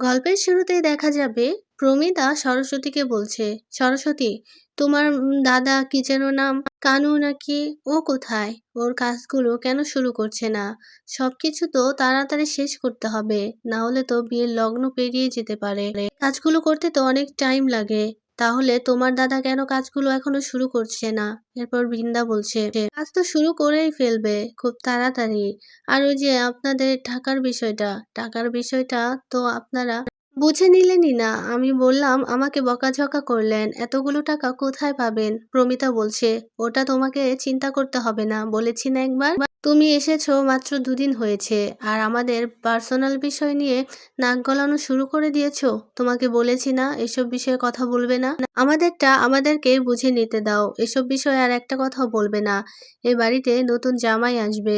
গল্পের শুরুতেই দেখা যাবে, প্রমিতা সরস্বতীকে বলছে, সরস্বতী, তোমার দাদা কি যেন নাম? কানু নাকি? ও কোথায়? ওর কাজগুলো কেন শুরু করছে না? সবকিছু তো তাড়াতাড়ি শেষ করতে হবে, না হলে তো বিয়ের লগ্ন পেরিয়ে যেতে পারে। কাজগুলো করতে তো অনেক টাইম লাগে। তাহলে তোমার দাদা কেন কাজগুলো এখনও শুরু করছে না? এরপর বৃন্দা বলছে, কাজ তো শুরু করেই ফেলবে, খুব তাড়াতাড়ি। আর ওই যে আপনাদের ঢাকার বিষয়টা, টাকার বিষয়টা তো আপনারা বুঝে নিলেনই না। আমি বললাম, আমাকে বকাঝকা করলেন। এতগুলো টাকা কোথায় পাবেন? প্রমিতা বলছে, ওটা তোমাকে চিন্তা করতে হবে না। বলেছি না একবার। তুমি এসেছ মাত্র দুদিন হয়েছে। আর আমাদের পার্সোনাল বিষয় নিয়ে নাক গলানো শুরু করে দিয়েছ? তোমাকে বলেছি না, এসব বিষয়ে কথা বলবে না? আমাদেরটা আমাদেরকে বুঝে নিতে দাও। এসব বিষয়ে আর একটা কথাও বলবে না। এ বাড়িতে নতুন জামাই আসবে।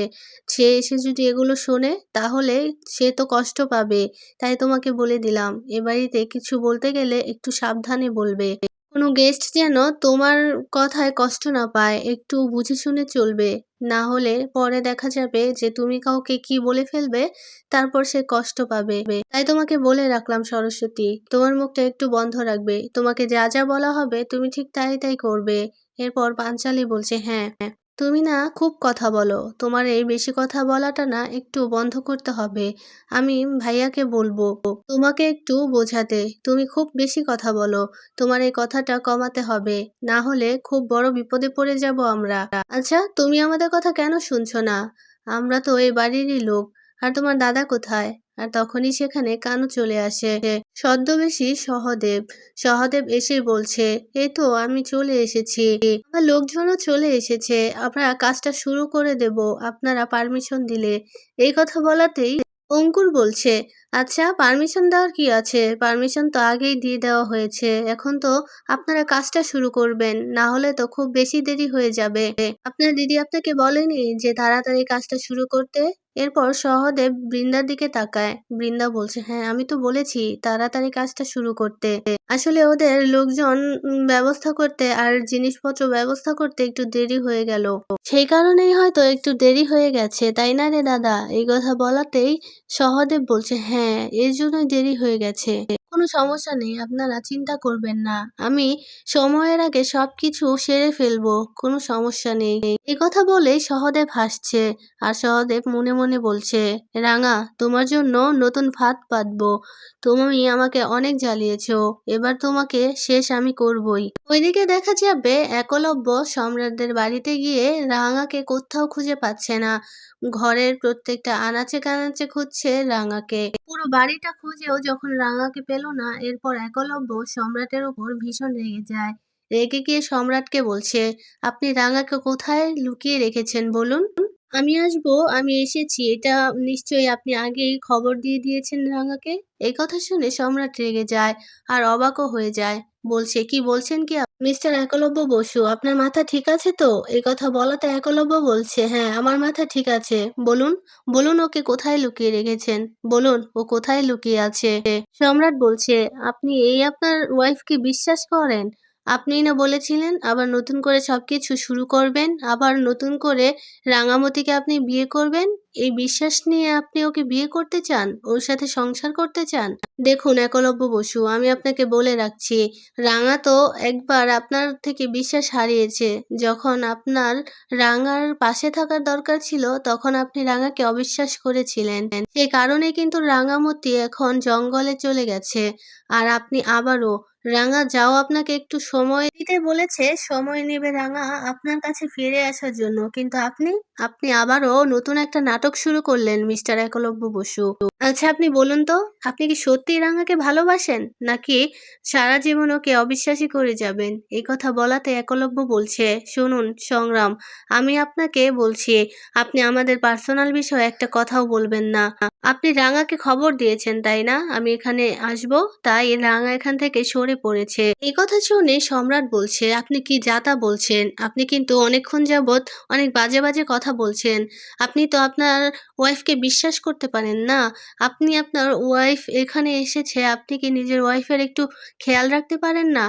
সে এসে যদি এগুলো শোনে, তাহলে সে তো কষ্ট পাবে। তাই তোমাকে বলে দিলাম। এ বাড়িতে কিছু বলতে গেলে একটু সাবধানে বলবে। কোনো গেস্ট যেন তোমার কথায় কষ্ট না পায়, একটু বুঝে শুনে চলবে। না হলে পরে দেখা যাবে যে তুমি কাউকে কি বলে ফেলবে, তারপর সে কষ্ট পাবে। তাই তোমাকে বলে রাখলাম সরস্বতী, তোমার মুখটা একটু বন্ধ রাখবে। তোমাকে যা যা বলা হবে, তুমি ঠিক তাই তাই করবে। এরপর পাঞ্চালি বলছে হ্যাঁ। তুমি না খুব কথা বলো। তোমার এই বেশি কথা বলাটা না একটু বন্ধ করতে হবে। আমি ভাইয়াকে বলব, তোমাকে একটু বোঝাতে, তুমি খুব বেশি কথা বলো। তোমার এই কথাটা কমাতে হবে। না হলে খুব বড় বিপদে পড়ে যাব আমরা। আচ্ছা তুমি আমাদের কথা কেন শুনছো না? আমরা তো এই বাড়িরই লোক। আর তোমার দাদা কোথায়? আর তখনই সেখানে কানু চলে আসে। ছদ্মবেশী সহদেব সহদেব এসে বলছে, এই তো, আমি চলে এসেছি। আমার লোকজনও চলে এসেছে। আমরা কাজটা শুরু করে দেব। আপনারা পারমিশন দিলে। এই কথা বলাতেই অঙ্কুর বলছে আচ্ছা পারমিশন দেওয়ার কি আছে? পারমিশন তো আগেই দিয়ে দেওয়া হয়েছে। এখন তো আপনারা কাজটা শুরু করবেন। না হলে তো খুব বেশি দেরি হয়ে যাবে। আপনার দিদি আপনাকে বলেনি যে তাড়াতাড়ি কাজটা শুরু করতে? এরপর সহদেব বৃন্দার দিকে তাকায়। বৃন্দা বলছে হ্যাঁ আমি তো বলেছি তাড়াতাড়ি কাজটা শুরু করতে। আসলে ওদের লোকজন ব্যবস্থা করতে আর জিনিসপত্র ব্যবস্থা করতে একটু দেরি হয়ে গেল। সেই কারণেই হয়তো একটু দেরি হয়ে গেছে, তাই না রে দাদা? এই কথা বলাতেই সহদেব বলছে হ্যাঁ এর জন্যই দেরি হয়ে গেছে। কোনো সমস্যা নেই, আপনারা চিন্তা করবেন না। আমি সময়ের আগে সবকিছু সেরে ফেলব, কোনো সমস্যা নেই। এই কথা বলেই সহদেব হাসছে আর সহদেব মনে মনে বলছে, রাঙা, তোমার জন্য নতুন ভাত পাতবো তুমি আমাকে অনেক জ্বালিয়েছ, এবার তোমাকে শেষ আমি করবই। ওইদিকে দেখা যাবে একলব্য সম্রাটদের বাড়িতে গিয়ে রাঙাকে কোথাও খুঁজে পাচ্ছে না। ঘরের প্রত্যেকটা আনাচে কানাচে খুঁজছে রাঙাকে। পুরো বাড়িটা খুঁজেও যখন রাঙাকে পেল না, এরপর একলব্য সম্রাটের ওপর ভীষণ রেগে যায়। রেগে গিয়ে সম্রাটকে বলছে, আপনি রাঙাকে কোথায় লুকিয়ে রেখেছেন বলুন? আমি আসব, আমি এসেছি। এটা নিশ্চয়ই আপনি আগেই খবর দিয়ে দিয়েছেন রাঙাকে। এই কথা শুনে সম্রাট রেগে যায় আর অবাকও হয়ে যায়। বলছে, কি বলছেন কি মিস্টার একলব্য বসু, আপনার মাথা ঠিক আছে তো? এই কথা বলাতে একলব্য বলছে হ্যাঁ আমার মাথা ঠিক আছে। বলুন বলুন ওকে কোথায় লুকিয়ে রেখেছেন? বলুন, ও কোথায় লুকিয়ে আছে? সম্রাট বলছে, আপনি এই আপনার ওয়াইফকে বিশ্বাস করেন? আপনিই না বলেছিলেন, আবার নতুন করে সবকিছু শুরু করবেন, আবার নতুন করে রাঙামতিকে আপনি বিয়ে করবেন? এই বিশ্বাস নিয়ে আপনি ওকে বিয়ে করতে চান? ওর সাথে সংসার করতে চান? দেখুন, একলব্য বসু, আমি আপনাকে বলে রাখছি, রাঙা তো একবার আপনার থেকে বিশ্বাস হারিয়েছে। যখন আপনার রাঙার পাশে থাকার দরকার ছিল, তখন আপনি রাঙাকে অবিশ্বাস করেছিলেন। সেই কারণে কিন্তু রাঙামতি এখন জঙ্গলে চলে গেছে। আর আপনি আবারও, রাঙা, যাও আপনাকে একটু সময় দিতে বলেছে। সময় নেবে রাঙা আপনার কাছে ফিরে আসার জন্য। কিন্তু আপনি? আপনি আবারও নতুন একটা নাটক শুরু করলেন মিস্টার একলব্য বসু। আচ্ছা আপনি বলুন তো, আপনি কি সত্যি রাঙাকে ভালোবাসেন? নাকি সারা জীবন ওকে অবিশ্বাসী করে যাবেন? এই কথা বলাতে একলব্য বলছে, শুনুন, সংগ্রাম, আমি আপনাকে বলছি, আপনি আমাদের পার্সোনাল বিষয়ে একটা কথাও বলবেন না। আপনি রাঙাকে খবর দিয়েছেন, তাই না? আমি এখানে আসব, তাই রাঙা এখান থেকে সরে পড়েছে। এই কথা শুনে সম্রাট বলছে, আপনি কি যাতা বলছেন? আপনি কিন্তু অনেকক্ষণ যাবৎ অনেক বাজে বাজে কথা বলছেন। আপনি তো আপনার ওয়াইফকে বিশ্বাস করতে পারেন না। আপনি আপনার ওয়াইফ এখানে এসেছে, আপনি কি নিজের ওয়াইফের একটু খেয়াল রাখতে পারেন না?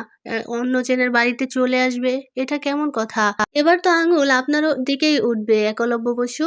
অন্য জনের বাড়িতে চলে আসবে, এটা কেমন কথা? এবার তো আঙুল আপনার দিকেই উঠবে, একলব্য বসু।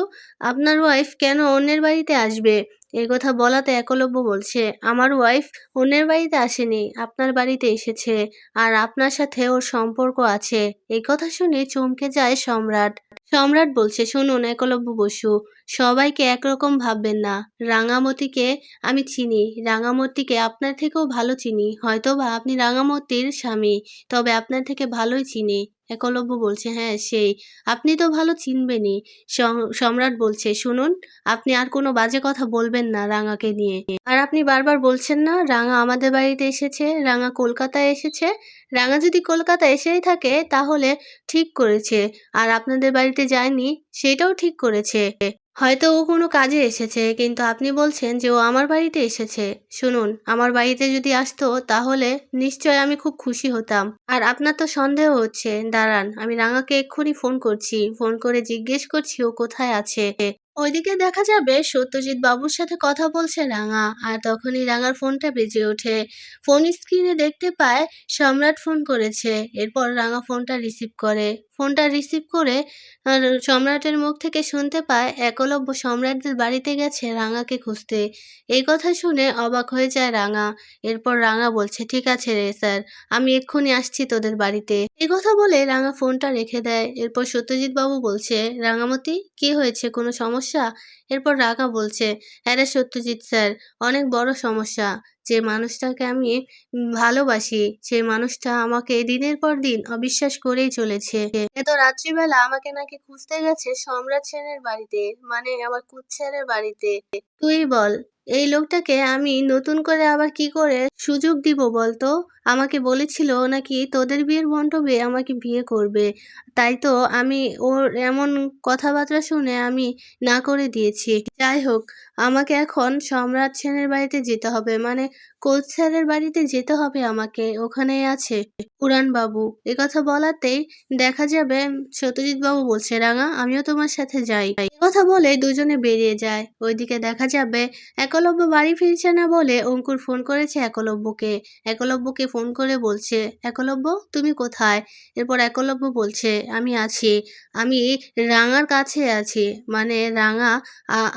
আপনার ওয়াইফ কেন অন্যের বাড়িতে আসবে? এই কথা বলাতে একলব্য বলছে, আমার ওয়াইফ অন্যের বাড়িতে আসেনি, আপনার বাড়িতে এসেছে, আর আপনার সাথে ওর সম্পর্ক আছে। এই কথা শুনে চমকে যায় সম্রাট। সম্রাট বলছে শুনুন একলব্য বসু, সবাইকে একরকম ভাববেন না। রাঙামতিকে আমি চিনি, রাঙামতিকে আপনার থেকেও ভালো চিনি। হয়তোবা আপনি রাঙামতির স্বামী, তবে আপনার থেকে ভালোই চিনি। একলব্য বলছে হ্যাঁ সেই। আপনি তো ভালো চিনবেনই। সম- সম্রাট বলছে, শুনুন, আপনি আর কোনো বাজে কথা বলবেন না রাঙাকে নিয়ে। আর আপনি বারবার বলছেন না, রাঙা আমাদের বাড়িতে এসেছে, রাঙা কলকাতায় এসেছে। রাঙা যদি কলকাতা এসেই থাকে, তাহলে ঠিক করেছে। আর আপনাদের বাড়িতে যায়নি, সেটাও ঠিক করেছে। হয়তো ও কোনো কাজে এসেছে, কিন্তু আপনি বলছেন যে ও আমার বাড়িতে এসেছে। শুনুন, আমার বাড়িতে যদি আসতো, তাহলে নিশ্চয় আমি খুব খুশি হতাম। আর আপনার তো সন্দেহ হচ্ছে। দাঁড়ান, আমি রাঙাকে এক্ষুনি ফোন করছি। ফোন করে জিজ্ঞেস করছি ও কোথায় আছে। ওইদিকে দেখা যাবে সত্যজিৎ বাবুর সাথে কথা বলছে রাঙা, আর তখনই রাঙার ফোনটা বেজে ওঠে। ফোন স্ক্রিনে দেখতে পায় সম্রাট ফোন করেছে, এরপর রাঙা ফোনটা রিসিভ করে। ফোনটা রিসিভ করে সম্রাটের মুখ থেকে শুনতে পায় একলব্য সম্রাটদের বাড়িতে গেছে রাঙাকে খুঁজতে। এই কথা শুনে অবাক হয়ে যায় রাঙা। এরপর রাঙা বলছে, ঠিক আছে রে স্যার, আমি এক্ষুনি আসছি তোদের বাড়িতে। এই কথা বলে রাঙা ফোনটা রেখে দেয়। এরপর সত্যজিৎ বাবু বলছে, রাঙামতি, কি হয়েছে? কোনো সমস্যা এরপর রাগা বলছে হ্যাঁ সত্যজিৎ স্যার, অনেক বড় সমস্যা। যে মানুষটাকে আমি ভালোবাসি, সেই মানুষটা আমাকে দিনের পর দিন অবিশ্বাস করেই চলেছে। এত রাত্রিবেলা আমাকে নাকি খুঁজতে গেছে সম্রাট সেনের বাড়িতে মানে আমার কুৎসারের বাড়িতে। তুই বল এই লোকটাকে আমি নতুন করে আবার কি করে সুযোগ দিব বলতো? আমাকে বলেছিল নাকি তোদের বিয়ের মণ্ডপে আমাকে বিয়ে করবে। তাই তো আমি ওর এমন কথাবার্তা শুনে আমি না করে দিয়েছি। যাই হোক আমাকে এখন সম্রাট সেনের বাড়িতে যেতে হবে। মানে কোচ স্যারের বাড়িতে যেতে হবে আমাকে। ওখানেই আছে উড়ান বাবু কথা বলাতেই দেখা যাবে সত্যজিৎ বাবু বলছে, রাঙা, আমিও তোমার সাথে যাই। কথা বলে দুজনে বেরিয়ে যায়। ওইদিকে দেখা যাবে একলব্য বাড়ি ফিরছে না বলে অঙ্কুর ফোন করেছে একলব্যকে। একলব্যকে ফোন করে বলছে, একলব্য, তুমি কোথায়? এরপর একলব্য বলছে, আমি আছি। আমি রাঙার কাছে আছি। মানে রাঙা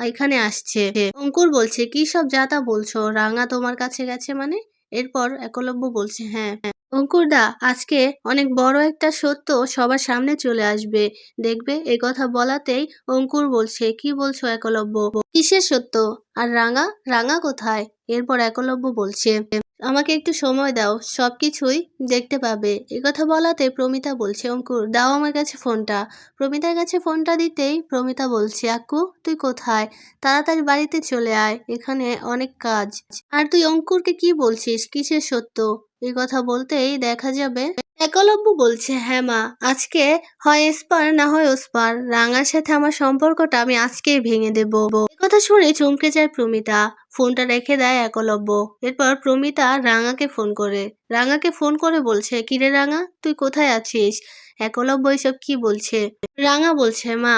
এখানে আসছে। অঙ্কুর বলছে, কি সব যা তা বলছো? রাঙা তোমার কাছে গেছে মানে? এরপর একলব্য বলছে হ্যাঁ। অঙ্কুর দা, আজকে অনেক বড় একটা সত্য সবার সামনে চলে আসবে। দেখবে, এ কথা বলাতেই অঙ্কুর বলছে, কি বলছো একলব্য? কিসের সত্য? আর রাঙা? রাঙা কোথায়? এরপর একলব্য বলছে আমাকে একটু সময় দাও সব কিছুই দেখতে পাবে। কথা বলাতে প্রমিতা বলছে অঙ্কুর দাও আমার কাছে ফোনটা। প্রমিতার কাছে ফোনটা দিতেই প্রমিতা বলছে, আক্কু, তুই কোথায়? তাড়াতাড়ি বাড়িতে চলে আয়, এখানে অনেক কাজ। আর তুই অঙ্কুরকে কি বলছিস? কিসের সত্য? এই কথা বলতেই দেখা যাবে একলব্য বলছে হ্যাঁ মা, আজকে হয় এসপার, না হয় ওসপার। রাঙার সাথে আমার সম্পর্কটা আমি আজকেই ভেঙে দেব। কথা শুনে চমকে যায় প্রমিতা। ফোনটা রেখে দেয় একলব্য। এরপর প্রমিতা রাঙাকে ফোন করে। রাঙাকে ফোন করে বলছে, কিরে রাঙা, তুই কোথায় আছিস? একলব্য এসব কি বলছে? রাঙা বলছে, মা,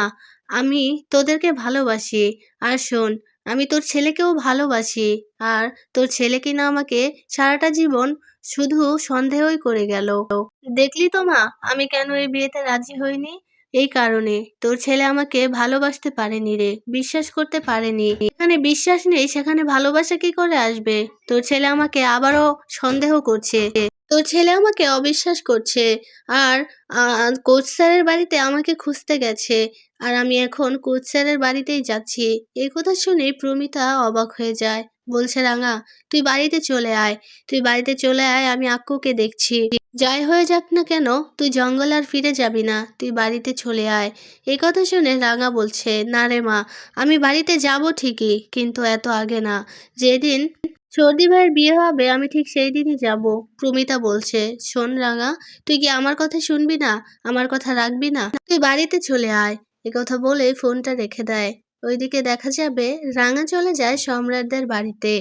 আমি তোদেরকে ভালোবাসি। আর শোন, আমি তোর ছেলেকেও ভালোবাসি। আর তোর ছেলে কিনা আমাকে সারাটা জীবন শুধু সন্দেহই করে গেল। দেখলি তো মা, আমি কেন এই বিয়েতে রাজি হইনি? এই কারণে তোর ছেলে আমাকে ভালোবাসতে পারেনি রে, বিশ্বাস করতে পারেনি। এখানে বিশ্বাস নেই, সেখানে ভালোবাসা কি করে আসবে? তোর ছেলে আমাকে আবারও সন্দেহ করছে। তোর ছেলে আমাকে অবিশ্বাস করছে। আর কোচ স্যারের বাড়িতে আমাকে খুঁজতে গেছে। আর আমি এখন কোচ স্যারের বাড়িতেই যাচ্ছি। এই কথা শুনে প্রমিতা অবাক হয়ে যায়। বলছে, রাঙা, তুই বাড়িতে চলে আয়। তুই বাড়িতে চলে আয়, আমি আক্কুকে দেখছি। যাই হয়ে যাক না কেন, তুই জঙ্গল আর ফিরে যাবি না। তুই বাড়িতে চলে আয়। এই কথা শুনে রাঙা বলছে, না রে মা, আমি বাড়িতে যাব ঠিকই, কিন্তু এত আগে না। যেদিন সর্দি ভাইয়ের বিয়ে হবে, আমি ঠিক সেই দিনই যাব। প্রমিতা বলছে, শোন রাঙা, তুই কি আমার কথা শুনবি না? আমার কথা রাখবি না? তুই বাড়িতে চলে আয়। কথা বলে ফোনটা রেখে দেয়। ওইদিকে দেখা যাবে রাঙা চলে যায় সম্রাটদের বাড়িতে।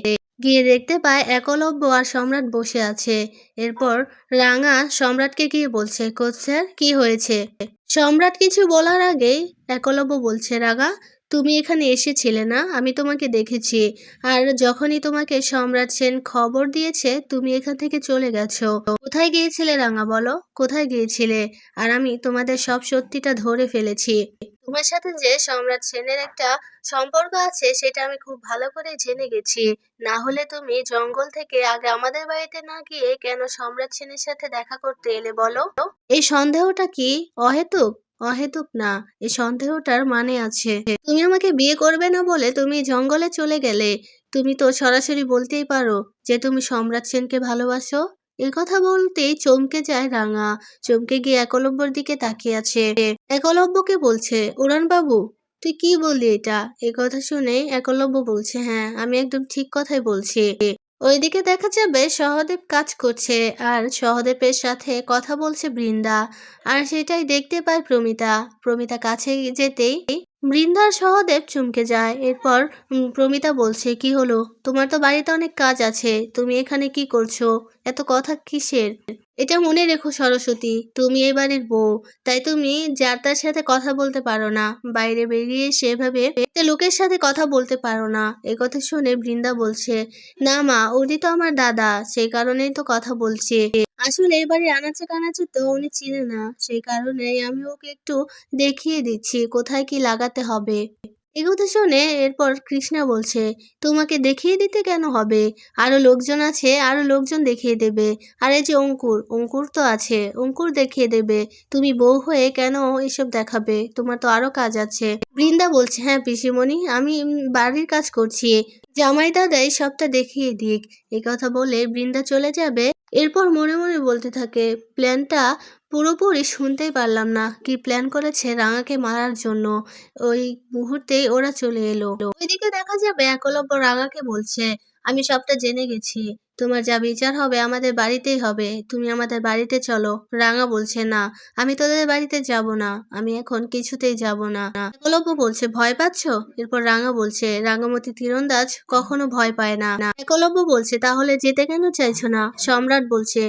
গিয়ে দেখতে পায় একলব্য আর সম্রাট বসে আছে। এরপর রাঙা সম্রাটকে গিয়ে বলছে, কোচ স্যার, কি হয়েছে? সম্রাট কিছু বলার আগেই একলব্য বলছে, রাঙা তুমি এখানে এসেছিলে না? আমি তোমাকে দেখেছি। আর যখনই তোমাকে সম্রাট সেন খবর দিয়েছে, তুমি এখান থেকে চলে গেছো। কোথায় গিয়েছিলে রাঙা বলো? কোথায় গিয়েছিলে? আর আমি তোমাদের সব সত্যিটা ধরে ফেলেছি। তোমার সাথে যে সম্রাট সেনের একটা সম্পর্ক আছে, সেটা আমি খুব ভালো করে জেনে গেছি। না হলে তুমি জঙ্গল থেকে আগে আমাদের বাড়িতে না গিয়ে কেন সম্রাট সেনের সাথে দেখা করতে এলে বলো? এই সন্দেহটা কি অহেতুক? অহেতুক না এই সন্দেহটার মানে আছে। তুমি আমাকে বিয়ে করবে না বলে তুমি জঙ্গলে চলে গেলে, তুমি তো সরাসরি বলতেই পারো যে তুমি সম্রাট সেনকে ভালোবাসো। এই কথা বলতেই চমকে যায় রাঙা, চমকে গিয়ে একলব্যর দিকে তাকিয়ে আছে। একলব্যকে বলছে উড়ান বাবু তুই কি বললি এটা? এই কথা শুনে একলব্য বলছে হ্যাঁ আমি একদম ঠিক কথাই বলছি। ওইদিকে দেখা যাবে সহদেব কাজ করছে আর সহদেবের সাথে কথা বলছে বৃন্দা। আর সেটাই দেখতে পায় প্রমিতা। প্রমিতা কাছে যেতেই বৃন্দা আর সহদেব চমকে যায়। এরপর প্রমিতা বলছে, কি হলো? তোমার তো বাড়িতে অনেক কাজ আছে। তুমি এখানে কি করছ? এত কথা কিসের? এটা মনে রেখো সরস্বতী, তুমি এই বাড়ির বউ। তাই তুমি যার তার সাথে কথা বলতে পারো না। বাইরে বেরিয়ে সেভাবে লোকের সাথে কথা বলতে পারো না। এ কথা শুনে বৃন্দা বলছে, না মা, উনি তো আমার দাদা। সেই কারণেই তো কথা বলছি। আসলে এবারে আনাচে কানাচে তো উনি চিনে না। সেই কারণেই আমি ওকে একটু দেখিয়ে দিচ্ছি কোথায় কি লাগাতে হবে। কথা শুনে এরপর কৃষ্ণা বলছে, তোমাকে দেখিয়ে দিতে কেন হবে? আরও লোকজন আছে, আরও লোকজন দেখিয়ে দেবে। আর এই যে অঙ্কুর অঙ্কুর তো আছে, অঙ্কুর দেখিয়ে দেবে। তুমি বউ হয়ে কেন এসব দেখাবে? তোমার তো আরও কাজ আছে। বৃন্দা বলছে হ্যাঁ পিসিমণি, আমি বাড়ির কাজ করছি। জামাই দাদাই সবটা দেখিয়ে দিক। এই কথা বলে বৃন্দা চলে যাবে। এরপর মনে মনে বলতে থাকে, প্ল্যানটা পুরোপুরি শুনতেই পারলাম না। কি প্ল্যান করেছে রাঙাকে মারার জন্য? ওই মুহূর্তেই ওরা চলে এলো। ওইদিকে দেখা যাবে, একলব্য রাঙাকে বলছে, আমি সবটা জেনে গেছি। তোমার যা বিচার হবে আমাদের বাড়িতেই হবে। তুমি আমাদের বাড়িতে চলো। রাঙা বলছে, না, আমি তোদের বাড়িতে যাব না। আমি এখন কিছুতেই যাব না। একলব্য বলছে, ভয় পাচ্ছ? এরপর রাঙা বলছে, রাঙামতি তীরন্দাজ কখনো ভয় পায় না। একলব্য বলছে, তাহলে যেতে কেন চাইছো না? সম্রাট বলছে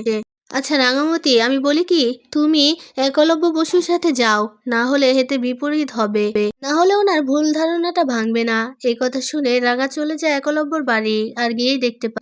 আচ্ছা রাঙামতি, আমি বলি কি, তুমি একলব্য বসুর সাথে যাও, না হলে হেতে বিপরীত হবে। না হলে ওনার ভুল ধারণাটা ভাঙবে না। এই কথা শুনে রাঙা চলে যায় একলব্যর বাড়ি আর গিয়েই দেখতে পায়